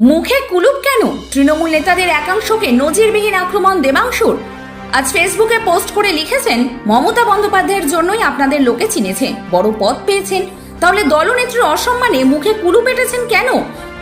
মুখে কুলুপ কেন? তৃণমূল নেতাদের একাংশকে নজিরবিহীন আক্রমণ দেবাংশুর। আজ ফেসবুকে পোস্ট করে লিখেছেন, মমতা বন্দ্যোপাধ্যায়ের জন্যই আপনাদের লোকে চিনেছে, বড় পদ পেয়েছেন। তাহলে দলনেত্রীর অসম্মানে মুখে কুলু পেটেছেন কেন?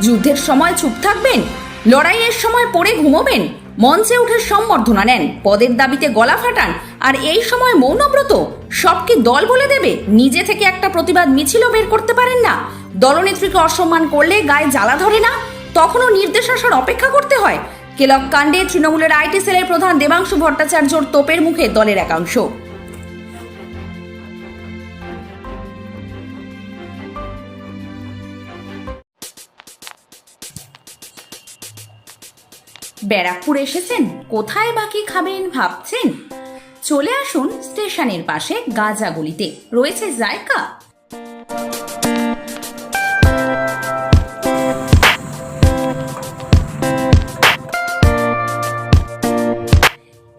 যুদ্ধের সময় চুপ থাকবেন? লড়াইয়ের সময় পড়ে ঘুমোবেন? মঞ্চে উঠে সম্বর্ধনা নেন? পদের দাবিতে গলা ফাটান? আর এই সময় মৌনব্রত? সব কি দল বলে দেবে? নিজে থেকে একটা প্রতিবাদ মিছিলও বের করতে পারেন না? দলনেত্রীকে অসম্মান করলে গায়ে জ্বালা ধরে না? তখনও নির্দেশ আসার অপেক্ষা করতে হয়। কেলক কাণ্ডে তৃণমূলের আইটি সেলের প্রধান দেবাংশু ভট্টাচার্যর তোপের মুখে দলের একাংশ। ব্যারাকপুর এসেছেন, কোথায় বাকি খাবেন ভাবছেন? চলে আসুন স্টেশনের পাশে গাজাগুলিতে। রয়েছে জায়গা।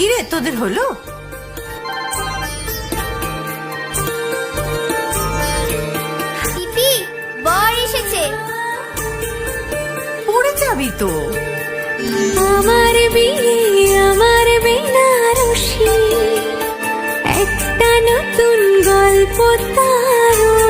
কিরে তোদের হলো? বর এসেছে। পড়ে যাবি তো। আমার বিয়ে আমার বেনারসি। একটা নতুন গল্প তার